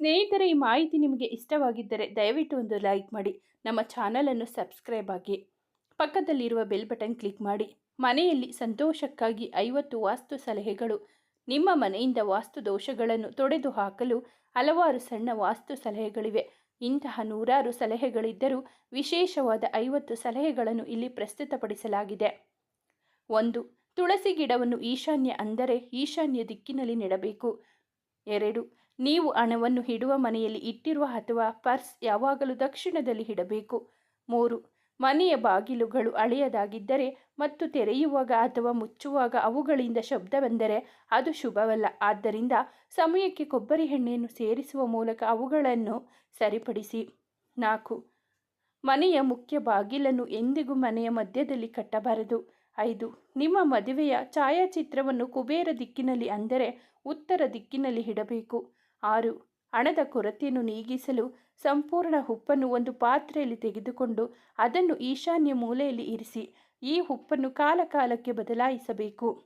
ಸ್ನೇಹಿತರೆ, ಈ ಮಾಹಿತಿ ನಿಮಗೆ ಇಷ್ಟವಾಗಿದ್ದರೆ ದಯವಿಟ್ಟು ಒಂದು ಲೈಕ್ ಮಾಡಿ, ನಮ್ಮ ಚಾನಲನ್ನು ಸಬ್ಸ್ಕ್ರೈಬ್ ಆಗಿ. ಪಕ್ಕದಲ್ಲಿರುವ ಬೆಲ್ ಬಟನ್ ಕ್ಲಿಕ್ ಮಾಡಿ. ಮನೆಯಲ್ಲಿ ಸಂತೋಷಕ್ಕಾಗಿ ಐವತ್ತು ವಾಸ್ತು ಸಲಹೆಗಳು, ನಿಮ್ಮ ಮನೆಯಿಂದ ವಾಸ್ತು ದೋಷಗಳನ್ನು ತೊಡೆದು ಹಾಕಲು ಹಲವಾರು ಸಣ್ಣ ವಾಸ್ತು ಸಲಹೆಗಳಿವೆ. ಇಂತಹ ನೂರಾರು ಸಲಹೆಗಳಿದ್ದರೂ ವಿಶೇಷವಾದ ಐವತ್ತು ಸಲಹೆಗಳನ್ನು ಇಲ್ಲಿ ಪ್ರಸ್ತುತಪಡಿಸಲಾಗಿದೆ. ಒಂದು, ತುಳಸಿ ಗಿಡವನ್ನು ಈಶಾನ್ಯ ಅಂದರೆ ಈಶಾನ್ಯ ದಿಕ್ಕಿನಲ್ಲಿ ನೆಡಬೇಕು. ಎರಡು ನೀವು ಹಣವನ್ನು ಇಡುವ ಮನೆಯಲ್ಲಿ ಇಟ್ಟಿರುವ ಅಥವಾ ಪರ್ಸ್ ಯಾವಾಗಲೂ ದಕ್ಷಿಣದಲ್ಲಿ ಇಡಬೇಕು ಮೂರು, ಮನೆಯ ಬಾಗಿಲುಗಳು ಹಳೆಯದಾಗಿದ್ದರೆ ಮತ್ತು ತೆರೆಯುವಾಗ ಅಥವಾ ಮುಚ್ಚುವಾಗ ಅವುಗಳಿಂದ ಶಬ್ದ ಬಂದರೆ ಅದು ಶುಭವಲ್ಲ. ಆದ್ದರಿಂದ ಸಮಯಕ್ಕೆ ಕೊಬ್ಬರಿ ಎಣ್ಣೆಯನ್ನು ಸೇರಿಸುವ ಮೂಲಕ ಅವುಗಳನ್ನು ಸರಿಪಡಿಸಿ. ನಾಲ್ಕು, ಮನೆಯ ಮುಖ್ಯ ಬಾಗಿಲನ್ನು ಎಂದಿಗೂ ಮನೆಯ ಮಧ್ಯದಲ್ಲಿ ಕಟ್ಟಬಾರದು. ಐದು, ನಿಮ್ಮ ಮದುವೆಯ ಛಾಯಾಚಿತ್ರವನ್ನು ಕುಬೇರ ದಿಕ್ಕಿನಲ್ಲಿ ಅಂದರೆ ಉತ್ತರ ದಿಕ್ಕಿನಲ್ಲಿ ಇಡಬೇಕು. ಆರು. ಹಣದ ಕೊರತೆಯನ್ನು ನೀಗಿಸಲು ಸಂಪೂರ್ಣ ಉಪ್ಪನ್ನು ಒಂದು ಪಾತ್ರೆಯಲ್ಲಿ ತೆಗೆದುಕೊಂಡು ಅದನ್ನು ಈಶಾನ್ಯ ಮೂಲೆಯಲ್ಲಿ ಇರಿಸಿ, ಈ ಉಪ್ಪನ್ನು ಕಾಲಕಾಲಕ್ಕೆ ಬದಲಾಯಿಸಬೇಕು.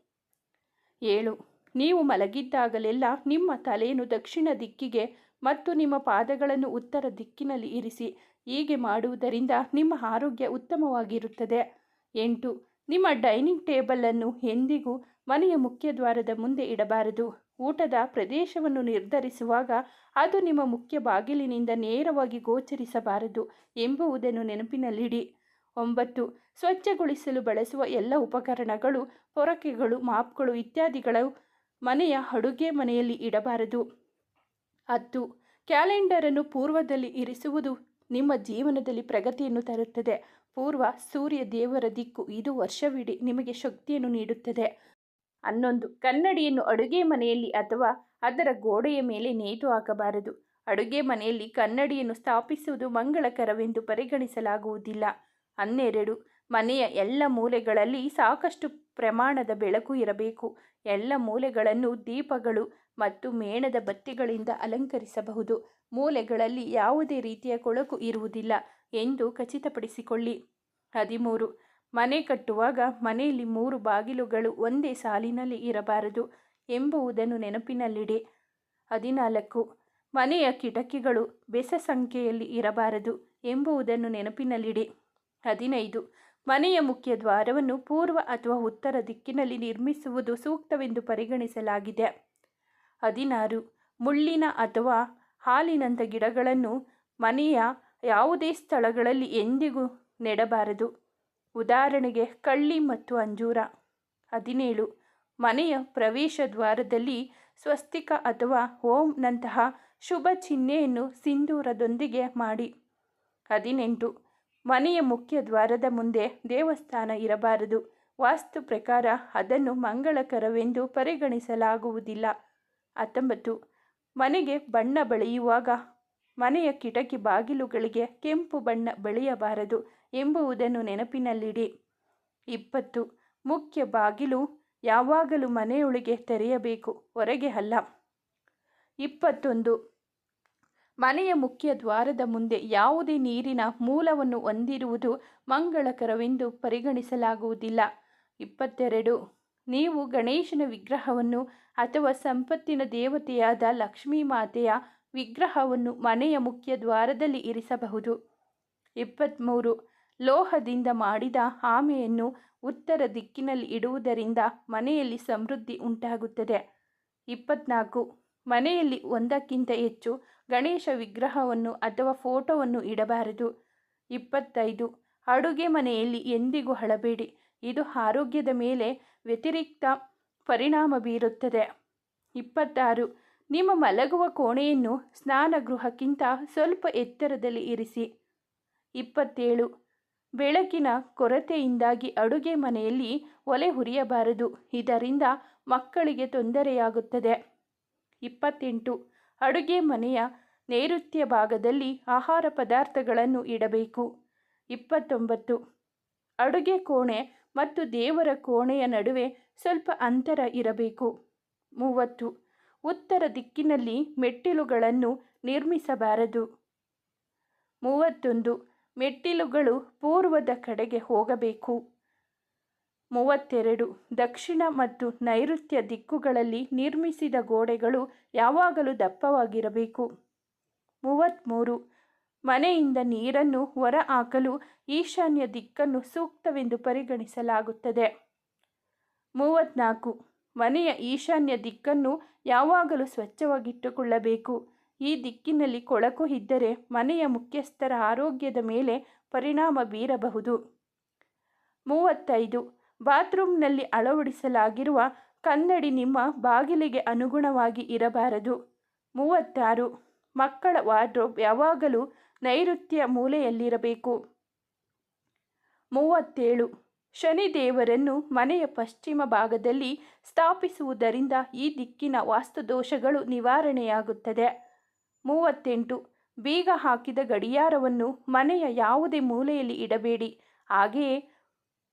ಏಳು. ನೀವು ಮಲಗಿದ್ದಾಗಲೆಲ್ಲ ನಿಮ್ಮ ತಲೆಯನ್ನು ದಕ್ಷಿಣ ದಿಕ್ಕಿಗೆ ಮತ್ತು ನಿಮ್ಮ ಪಾದಗಳನ್ನು ಉತ್ತರ ದಿಕ್ಕಿನಲ್ಲಿ ಇರಿಸಿ, ಹೀಗೆ ಮಾಡುವುದರಿಂದ ನಿಮ್ಮ ಆರೋಗ್ಯ ಉತ್ತಮವಾಗಿರುತ್ತದೆ. ಎಂಟು. ನಿಮ್ಮ ಡೈನಿಂಗ್ ಟೇಬಲನ್ನು ಎಂದಿಗೂ ಮನೆಯ ಮುಖ್ಯ ದ್ವಾರದ ಮುಂದೆ ಇಡಬಾರದು. ಊಟದ ಪ್ರದೇಶವನ್ನು ನಿರ್ಧರಿಸುವಾಗ ಅದು ನಿಮ್ಮ ಮುಖ್ಯ ಬಾಗಿಲಿನಿಂದ ನೇರವಾಗಿ ಗೋಚರಿಸಬಾರದು ಎಂಬುವುದನ್ನು ನೆನಪಿನಲ್ಲಿಡಿ. ಒಂಬತ್ತು. ಸ್ವಚ್ಛಗೊಳಿಸಲು ಬಳಸುವ ಎಲ್ಲ ಉಪಕರಣಗಳು, ಪೊರಕೆಗಳು, ಮಾಪ್ಗಳು ಇತ್ಯಾದಿಗಳು ಮನೆಯ ಅಡುಗೆ ಮನೆಯಲ್ಲಿ ಇಡಬಾರದು. ಹತ್ತು. ಕ್ಯಾಲೆಂಡರನ್ನು ಪೂರ್ವದಲ್ಲಿ ಇರಿಸುವುದು ನಿಮ್ಮ ಜೀವನದಲ್ಲಿ ಪ್ರಗತಿಯನ್ನು ತರುತ್ತದೆ. ಪೂರ್ವ ಸೂರ್ಯ ದೇವರ ದಿಕ್ಕು ಇದು ವರ್ಷವಿಡೀ ನಿಮಗೆ ಶಕ್ತಿಯನ್ನು ನೀಡುತ್ತದೆ. ಹನ್ನೊಂದು ಕನ್ನಡಿಯನ್ನು ಅಡುಗೆ ಮನೆಯಲ್ಲಿ ಅಥವಾ ಅದರ ಗೋಡೆಯ ಮೇಲೆ ನೇತು ಹಾಕಬಾರದು. ಅಡುಗೆ ಮನೆಯಲ್ಲಿ ಕನ್ನಡಿಯನ್ನು ಸ್ಥಾಪಿಸುವುದು ಮಂಗಳಕರವೆಂದು ಪರಿಗಣಿಸಲಾಗುವುದಿಲ್ಲ. ಹನ್ನೆರಡು, ಮನೆಯ ಎಲ್ಲ ಮೂಲೆಗಳಲ್ಲಿ ಸಾಕಷ್ಟು ಪ್ರಮಾಣದ ಬೆಳಕು ಇರಬೇಕು. ಎಲ್ಲ ಮೂಲೆಗಳನ್ನು ದೀಪಗಳು ಮತ್ತು ಮೇಣದ ಬತ್ತಿಗಳಿಂದ ಅಲಂಕರಿಸಬಹುದು. ಮೂಲೆಗಳಲ್ಲಿ ಯಾವುದೇ ರೀತಿಯ ಕೊಳಕು ಇರುವುದಿಲ್ಲ ಎಂದು ಖಚಿತಪಡಿಸಿಕೊಳ್ಳಿ. ಹದಿಮೂರು ಮನೆ ಕಟ್ಟುವಾಗ ಮನೆಯಲ್ಲಿ ಮೂರು ಬಾಗಿಲುಗಳು ಒಂದೇ ಸಾಲಿನಲ್ಲಿ ಇರಬಾರದು ಎಂಬುದನ್ನು ನೆನಪಿನಲ್ಲಿಡಿ. ಹದಿನಾಲ್ಕು. ಮನೆಯ ಕಿಟಕಿಗಳು ಬೆಸ ಸಂಖ್ಯೆಯಲ್ಲಿ ಇರಬಾರದು ಎಂಬುದನ್ನು ನೆನಪಿನಲ್ಲಿಡಿ. ಹದಿನೈದು. ಮನೆಯ ಮುಖ್ಯ ದ್ವಾರವನ್ನು ಪೂರ್ವ ಅಥವಾ ಉತ್ತರ ದಿಕ್ಕಿನಲ್ಲಿ ನಿರ್ಮಿಸುವುದು ಸೂಕ್ತವೆಂದು ಪರಿಗಣಿಸಲಾಗಿದೆ. ಹದಿನಾರು. ಮುಳ್ಳಿನ ಅಥವಾ ಹಾಲಿನಂಥ ಗಿಡಗಳನ್ನು ಮನೆಯ ಯಾವುದೇ ಸ್ಥಳಗಳಲ್ಲಿ ಎಂದಿಗೂ ನೆಡಬಾರದು. ಉದಾಹರಣೆಗೆ ಕಳ್ಳಿ ಮತ್ತು ಅಂಜೂರ. ಹದಿನೇಳು. ಮನೆಯ ಪ್ರವೇಶ ದ್ವಾರದಲ್ಲಿ ಸ್ವಸ್ತಿಕ ಅಥವಾ ಓಂನಂತಹ ಶುಭ ಚಿಹ್ನೆಯನ್ನು ಸಿಂಧೂರದೊಂದಿಗೆ ಮಾಡಿ. ಹದಿನೆಂಟು. ಮನೆಯ ಮುಖ್ಯ ದ್ವಾರದ ಮುಂದೆ ದೇವಸ್ಥಾನ ಇರಬಾರದು. ವಾಸ್ತು ಪ್ರಕಾರ ಅದನ್ನು ಮಂಗಳಕರವೆಂದು ಪರಿಗಣಿಸಲಾಗುವುದಿಲ್ಲ. ಹತ್ತೊಂಬತ್ತು. ಮನೆಗೆ ಬಣ್ಣ ಬಳಿಯುವಾಗ ಮನೆಯ ಕಿಟಕಿ ಬಾಗಿಲುಗಳಿಗೆ ಕೆಂಪು ಬಣ್ಣ ಬಳಿಯಬಾರದು. ಎಂಬುದನ್ನು ನೆನಪಿನಲ್ಲಿಡಿ. ಇಪ್ಪತ್ತು. ಮುಖ್ಯ ಬಾಗಿಲು ಯಾವಾಗಲೂ ಮನೆಯೊಳಗೆ ತೆರೆಯಬೇಕು, ಹೊರಗೆ ಅಲ್ಲ. ಇಪ್ಪತ್ತೊಂದು. ಮನೆಯ ಮುಖ್ಯ ದ್ವಾರದ ಮುಂದೆ ಯಾವುದೇ ನೀರಿನ ಮೂಲವನ್ನು ಹೊಂದಿರುವುದು ಮಂಗಳಕರವೆಂದು ಪರಿಗಣಿಸಲಾಗುವುದಿಲ್ಲ. ಇಪ್ಪತ್ತೆರಡು. ನೀವು ಗಣೇಶನ ವಿಗ್ರಹವನ್ನು ಅಥವಾ ಸಂಪತ್ತಿನ ದೇವತೆಯಾದ ಲಕ್ಷ್ಮೀ ಮಾತೆಯ ವಿಗ್ರಹವನ್ನು ಮನೆಯ ಮುಖ್ಯ ದ್ವಾರದಲ್ಲಿ ಇರಿಸಬಹುದು. ಇಪ್ಪತ್ತ್ಮೂರು ಲೋಹದಿಂದ ಮಾಡಿದ ಆಮೆಯನ್ನು ಉತ್ತರ ದಿಕ್ಕಿನಲ್ಲಿ ಇಡುವುದರಿಂದ ಮನೆಯಲ್ಲಿ ಸಮೃದ್ಧಿ ಉಂಟಾಗುತ್ತದೆ. ಇಪ್ಪತ್ನಾಲ್ಕು. ಮನೆಯಲ್ಲಿ ಒಂದಕ್ಕಿಂತ ಹೆಚ್ಚು ಗಣೇಶ ವಿಗ್ರಹವನ್ನು ಅಥವಾ ಫೋಟೋವನ್ನು ಇಡಬಾರದು. ಇಪ್ಪತ್ತೈದು. ಅಡುಗೆ ಮನೆಯಲ್ಲಿ ಎಂದಿಗೂ ಹಳಬೇಡಿ ಇದು ಆರೋಗ್ಯದ ಮೇಲೆ ವ್ಯತಿರಿಕ್ತ ಪರಿಣಾಮ ಬೀರುತ್ತದೆ. ಇಪ್ಪತ್ತಾರು. ನಿಮ್ಮ ಮಲಗುವ ಕೋಣೆಯನ್ನು ಸ್ನಾನಗೃಹಕ್ಕಿಂತ ಸ್ವಲ್ಪ ಎತ್ತರದಲ್ಲಿ ಇರಿಸಿ. ಇಪ್ಪತ್ತೇಳು. ಬೆಳಕಿನ ಕೊರತೆಯಿಂದಾಗಿ ಅಡುಗೆ ಮನೆಯಲ್ಲಿ ಒಲೆ ಹುರಿಯಬಾರದು. ಇದರಿಂದ ಮಕ್ಕಳಿಗೆ ತೊಂದರೆಯಾಗುತ್ತದೆ. ಇಪ್ಪತ್ತೆಂಟು. ಅಡುಗೆ ಮನೆಯ ನೈಋತ್ಯ ಭಾಗದಲ್ಲಿ ಆಹಾರ ಪದಾರ್ಥಗಳನ್ನು ಇಡಬೇಕು. ಇಪ್ಪತ್ತೊಂಬತ್ತು. ಅಡುಗೆ ಕೋಣೆ ಮತ್ತು ದೇವರ ಕೋಣೆಯ ನಡುವೆ ಸ್ವಲ್ಪ ಅಂತರ ಇರಬೇಕು. ಮೂವತ್ತು. ಉತ್ತರ ದಿಕ್ಕಿನಲ್ಲಿ ಮೆಟ್ಟಿಲುಗಳನ್ನು ನಿರ್ಮಿಸಬಾರದು. ಮೂವತ್ತೊಂದು. ಮೆಟ್ಟಿಲುಗಳು ಪೂರ್ವದ ಕಡೆಗೆ ಹೋಗಬೇಕು. ಮೂವತ್ತೆರಡು, ದಕ್ಷಿಣ ಮತ್ತು ನೈಋತ್ಯ ದಿಕ್ಕುಗಳಲ್ಲಿ ನಿರ್ಮಿಸಿದ ಗೋಡೆಗಳು ಯಾವಾಗಲೂ ದಪ್ಪವಾಗಿರಬೇಕು. ಮೂವತ್ತ್ಮೂರು, ಮನೆಯಿಂದ ನೀರನ್ನು ಹೊರ ಹಾಕಲು ಈಶಾನ್ಯ ದಿಕ್ಕನ್ನು ಸೂಕ್ತವೆಂದು ಪರಿಗಣಿಸಲಾಗುತ್ತದೆ. ಮೂವತ್ತ್ನಾಲ್ಕು, ಮನೆಯ ಈಶಾನ್ಯ ದಿಕ್ಕನ್ನು ಯಾವಾಗಲೂ ಸ್ವಚ್ಛವಾಗಿಟ್ಟುಕೊಳ್ಳಬೇಕು. ಈ ದಿಕ್ಕಿನಲ್ಲಿ ಕೊಳಕು ಇದ್ದರೆ ಮನೆಯ ಮುಖ್ಯಸ್ಥರ ಆರೋಗ್ಯದ ಮೇಲೆ ಪರಿಣಾಮ ಬೀರಬಹುದು. ಮೂವತ್ತೈದು. ಬಾತ್ರೂಮ್ನಲ್ಲಿ ಅಳವಡಿಸಲಾಗಿರುವ ಕನ್ನಡಿ ನಿಮ್ಮ ಬಾಗಿಲಿಗೆ ಅನುಗುಣವಾಗಿ ಇರಬಾರದು. ಮೂವತ್ತಾರು. ಮಕ್ಕಳ ವಾರ್ಡ್ರೋಬ್ ಯಾವಾಗಲೂ ನೈಋತ್ಯ ಮೂಲೆಯಲ್ಲಿರಬೇಕು. ಮೂವತ್ತೇಳು. ಶನಿದೇವರನ್ನು ಮನೆಯ ಪಶ್ಚಿಮ ಭಾಗದಲ್ಲಿ ಸ್ಥಾಪಿಸುವುದರಿಂದ ಈ ದಿಕ್ಕಿನ ವಾಸ್ತುದೋಷಗಳು ನಿವಾರಣೆಯಾಗುತ್ತದೆ. ಮೂವತ್ತೆಂಟು. ಬೀಗ ಹಾಕಿದ ಗಡಿಯಾರವನ್ನು ಮನೆಯ ಯಾವುದೇ ಮೂಲೆಯಲ್ಲಿ ಇಡಬೇಡಿ. ಹಾಗೆಯೇ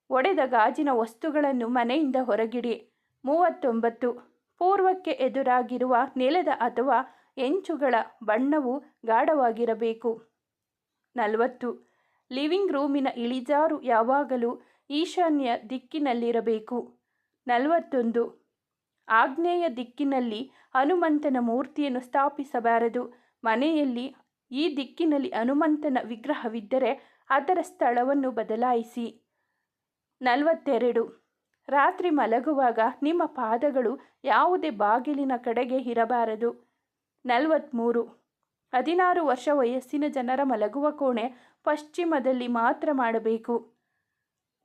ಒಡೆದ ಗಾಜಿನ ವಸ್ತುಗಳನ್ನು ಮನೆಯಿಂದ ಹೊರಗಿಡಿ. ಮೂವತ್ತೊಂಬತ್ತು. ಪೂರ್ವಕ್ಕೆ ಎದುರಾಗಿರುವ ನೆಲದ ಅಥವಾ ಎಂಚುಗಳ ಬಣ್ಣವು ಗಾಢವಾಗಿರಬೇಕು. ನಲವತ್ತು. ಲಿವಿಂಗ್ ರೂಮಿನ ಇಳಿಜಾರು ಯಾವಾಗಲೂ ಈಶಾನ್ಯ ದಿಕ್ಕಿನಲ್ಲಿರಬೇಕು. ನಲವತ್ತೊಂದು. ಆಗ್ನೇಯ ದಿಕ್ಕಿನಲ್ಲಿ ಹನುಮಂತನ ಮೂರ್ತಿಯನ್ನು ಸ್ಥಾಪಿಸಬಾರದು. ಮನೆಯಲ್ಲಿ ಈ ದಿಕ್ಕಿನಲ್ಲಿ ಹನುಮಂತನ ವಿಗ್ರಹವಿದ್ದರೆ ಅದರ ಸ್ಥಳವನ್ನು ಬದಲಾಯಿಸಿ. ನಲವತ್ತೆರಡು. ರಾತ್ರಿ ಮಲಗುವಾಗ ನಿಮ್ಮ ಪಾದಗಳು ಯಾವುದೇ ಬಾಗಿಲಿನ ಕಡೆಗೆ ಇರಬಾರದು. ನಲವತ್ತ್ಮೂರು ಹದಿನಾರು ವರ್ಷ ವಯಸ್ಸಿನ ಜನರ ಮಲಗುವ ಕೋಣೆ ಪಶ್ಚಿಮದಲ್ಲಿ ಮಾತ್ರ ಮಾಡಬೇಕು.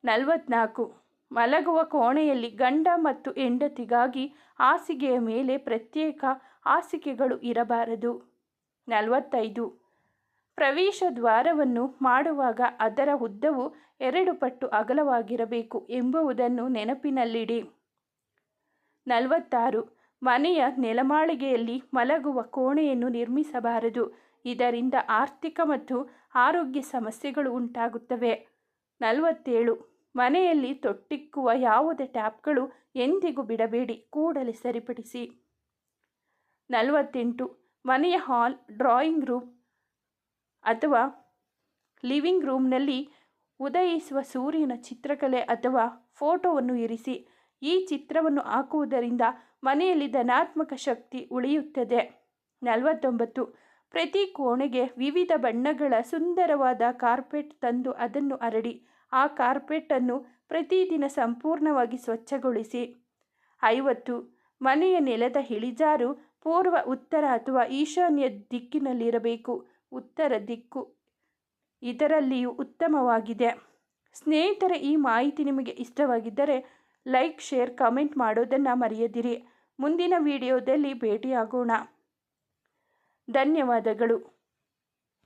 ನಲವತ್ನಾಲ್ಕು. ಮಲಗುವ ಕೋಣೆಯಲ್ಲಿ ಗಂಡ ಮತ್ತು ಹೆಂಡತಿಗಾಗಿ ಹಾಸಿಗೆಯ ಮೇಲೆ ಪ್ರತ್ಯೇಕ ಹಾಸಿಗೆಗಳು ಇರಬಾರದು. ನಲವತ್ತೈದು. ಪ್ರವೇಶ ದ್ವಾರವನ್ನು ಮಾಡುವಾಗ ಅದರ ಉದ್ದವು ಎರಡು ಪಟ್ಟು ಅಗಲವಾಗಿರಬೇಕು ಎಂಬುವುದನ್ನು ನೆನಪಿನಲ್ಲಿಡಿ. ನಲವತ್ತಾರು. ಮನೆಯ ನೆಲಮಾಳಿಗೆಯಲ್ಲಿ ಮಲಗುವ ಕೋಣೆಯನ್ನು ನಿರ್ಮಿಸಬಾರದು. ಇದರಿಂದ ಆರ್ಥಿಕ ಮತ್ತು ಆರೋಗ್ಯ ಸಮಸ್ಯೆಗಳು ಉಂಟಾಗುತ್ತವೆ. ನಲವತ್ತೇಳು. ಮನೆಯಲ್ಲಿ ತೊಟ್ಟಿಕ್ಕುವ ಯಾವುದೇ ಟ್ಯಾಪ್ಗಳು ಎಂದಿಗೂ ಬಿಡಬೇಡಿ, ಕೂಡಲೇ ಸರಿಪಡಿಸಿ. ನಲವತ್ತೆಂಟು. ಮನೆಯ ಹಾಲ್, ಡ್ರಾಯಿಂಗ್ ರೂಮ್ ಅಥವಾ ಲಿವಿಂಗ್ ರೂಮ್ನಲ್ಲಿ ಉದಯಿಸುವ ಸೂರ್ಯನ ಚಿತ್ರಕಲೆ ಅಥವಾ ಫೋಟೋವನ್ನು ಇರಿಸಿ, ಈ ಚಿತ್ರವನ್ನು ಹಾಕುವುದರಿಂದ ಮನೆಯಲ್ಲಿ ಧನಾತ್ಮಕ ಶಕ್ತಿ ಉಳಿಯುತ್ತದೆ. ನಲವತ್ತೊಂಬತ್ತು. ಪ್ರತಿ ಕೋಣೆಗೆ ವಿವಿಧ ಬಣ್ಣಗಳ ಸುಂದರವಾದ ಕಾರ್ಪೆಟ್ ತಂದು ಅದನ್ನು ಅರಡಿ ಆ ಕಾರ್ಪೆಟನ್ನು ಪ್ರತಿದಿನ ಸಂಪೂರ್ಣವಾಗಿ ಸ್ವಚ್ಛಗೊಳಿಸಿ. ಐವತ್ತು. ಮನೆಯ ನೆಲದ ಇಳಿಜಾರು ಪೂರ್ವ, ಉತ್ತರ ಅಥವಾ ಈಶಾನ್ಯ ದಿಕ್ಕಿನಲ್ಲಿರಬೇಕು. ಉತ್ತರ ದಿಕ್ಕು ಇದರಲ್ಲಿಯೂ ಉತ್ತಮವಾಗಿದೆ. ಸ್ನೇಹಿತರೆ, ಈ ಮಾಹಿತಿ ನಿಮಗೆ ಇಷ್ಟವಾಗಿದ್ದರೆ ಲೈಕ್, ಶೇರ್, ಕಮೆಂಟ್ ಮಾಡೋದನ್ನು ಮರೆಯದಿರಿ. ಮುಂದಿನ ವಿಡಿಯೋದಲ್ಲಿ ಭೇಟಿಯಾಗೋಣ. ಧನ್ಯವಾದಗಳು.